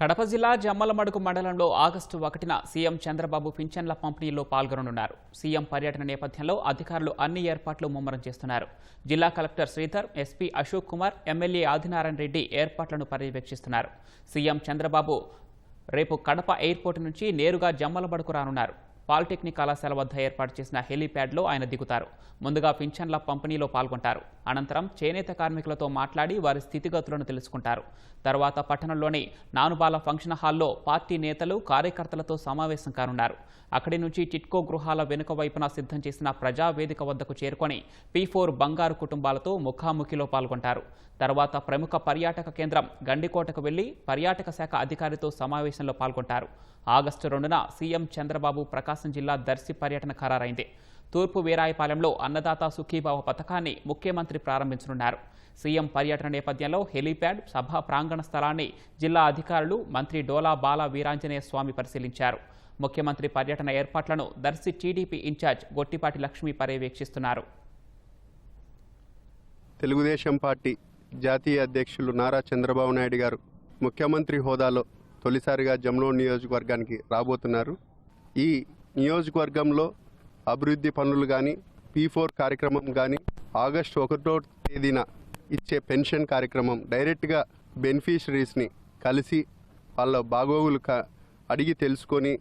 కడప జిల్లా జమ్మలమడుగు మండలంలో ఆగస్టు ఒకటిన సీఎం చంద్రబాబు పింఛన్ల పంపిణీలో పాల్గొననున్నారు. సీఎం పర్యటన నేపథ్యంలో అధికారులు అన్ని ఏర్పాట్లు ముమ్మరం చేస్తున్నారు. జిల్లా collector Sridhar SP Ashok Kumar MLA Adinarayana Reddy ఏర్పాట్లను పర్యవేక్షిస్తున్నారు. సీఎం చంద్రబాబు రేపు కడప ఎయిర్పోర్టు నుంచి నేరుగా జమ్మలమడుకు రానున్నారు. పాలిటెక్నిక్ కళాశాల వద్ద ఏర్పాటు చేసిన హెలీప్యాడ్లో ఆయన దిగుతారు. ముందుగా పింఛన్ల పంపిణీలో పాల్గొంటారు. అనంతరం చేనేత కార్మికులతో మాట్లాడి వారి స్థితిగతులను తెలుసుకుంటారు. తర్వాత పట్టణంలోని నానుబాల ఫంక్షన్ హాల్లో పార్టీ నేతలు కార్యకర్తలతో సమావేశం కానున్నారు. అక్కడి నుంచి టిట్కో గృహాల వెనుక వైపున సిద్ధం చేసిన ప్రజావేదిక వద్దకు చేరుకొని పీ ఫోర్ బంగారు కుటుంబాలతో ముఖాముఖిలో పాల్గొంటారు. తర్వాత ప్రముఖ పర్యాటక కేంద్రం గండికోటకు వెళ్ళి పర్యాటక శాఖ అధికారితో సమావేశంలో పాల్గొంటారు. ఆగస్టు రెండున సీఎం చంద్రబాబు ప్రకాశ్ జిల్లా దర్శి పర్యటన ఖరారైంది. తూర్పు వీరాయపాలెంలో అన్నదాత సుఖీభావ పథకాన్ని ముఖ్యమంత్రి ప్రారంభించనున్నారు. సీఎం పర్యటన నేపథ్యంలో హెలీప్యాడ్ సభా ప్రాంగణ స్థలాన్ని జిల్లా అధికారులు మంత్రి డోలా బాల వీరాంజనేయ స్వామి పరిశీలించారు. ముఖ్యమంత్రి పర్యటన ఏర్పాట్లను దర్శి టీడీపీ ఇన్ఛార్జ్ గొట్టిపాటి లక్ష్మి పర్యవేక్షిస్తున్నారు. తెలుగుదేశం పార్టీ జాతీయ అధ్యక్షులు నారా చంద్రబాబు నాయుడు గారు ముఖ్యమంత్రి హోదాలో తొలిసారిగా జమ్లో నియోజకవర్గానికి రాబోతున్నారు. ఈ నియోజకవర్గంలో అభివృద్ధి పనులు కానీ పీ ఫోర్ కార్యక్రమం కానీ ఆగస్టు ఒకటో తేదీన ఇచ్చే పెన్షన్ కార్యక్రమం డైరెక్ట్గా బెనిఫిషరీస్ని కలిసి వాళ్ళ బాగోగులు అడిగి తెలుసుకొని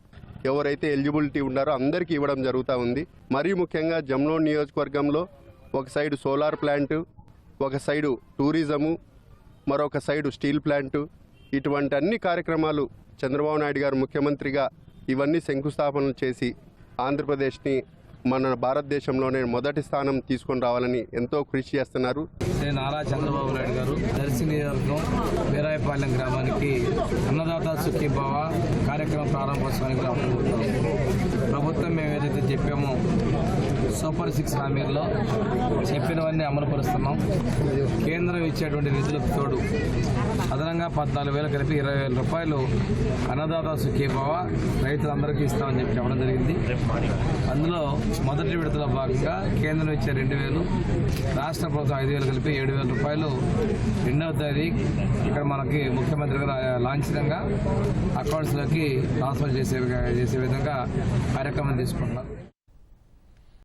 ఎవరైతే ఎలిజిబిలిటీ ఉన్నారో అందరికీ ఇవ్వడం జరుగుతూ ఉంది. మరీ ముఖ్యంగా జమ్లో నియోజకవర్గంలో ఒక సైడు సోలార్ ప్లాంటు ఒక సైడు టూరిజము మరొక సైడు స్టీల్ ప్లాంటు ఇటువంటి అన్ని కార్యక్రమాలు చంద్రబాబు నాయుడు గారు ముఖ్యమంత్రిగా ఇవన్నీ శంకుస్థాపనలు చేసి ఆంధ్రప్రదేశ్ని మన భారతదేశంలోనే మొదటి స్థానం తీసుకొని రావాలని ఎంతో కృషి చేస్తున్నారు. నారా చంద్రబాబు నాయుడు గారు దర్శి నియోజకవర్గం వీరాయపాలెం గ్రామానికి అన్నదాత సుఖీభావ కార్యక్రమం ప్రారంభోత్సవానికి రావడం ప్రభుత్వం మేము ఏదైతే చెప్పామో సూపర్ సిక్స్ హామీల్లో చెప్పినవన్నీ అమలుపరుస్తున్నాం కేంద్రం ఇచ్చేటువంటి నిధులకు తోడు అదనంగా పద్నాలుగు వేలు కలిపి ఇరవై వేల రూపాయలు అన్నదాత సుఖీభావ రైతులందరికీ ఇస్తామని చెప్పి చెప్పడం జరిగింది. అందులో మొదటి విడతలో భాగంగా కేంద్రం ఇచ్చే రెండు వేలు రాష్ట్ర ప్రభుత్వం ఐదు వేలు కలిపి ఏడు వేల రూపాయలు. రెండవ తారీఖు ఇక్కడ మనకి ముఖ్యమంత్రి గారు లాంఛనంగా అకౌంట్స్లోకి ట్రాన్స్ఫర్ చేసే చేసే విధంగా కార్యక్రమం తీసుకుంటున్నారు.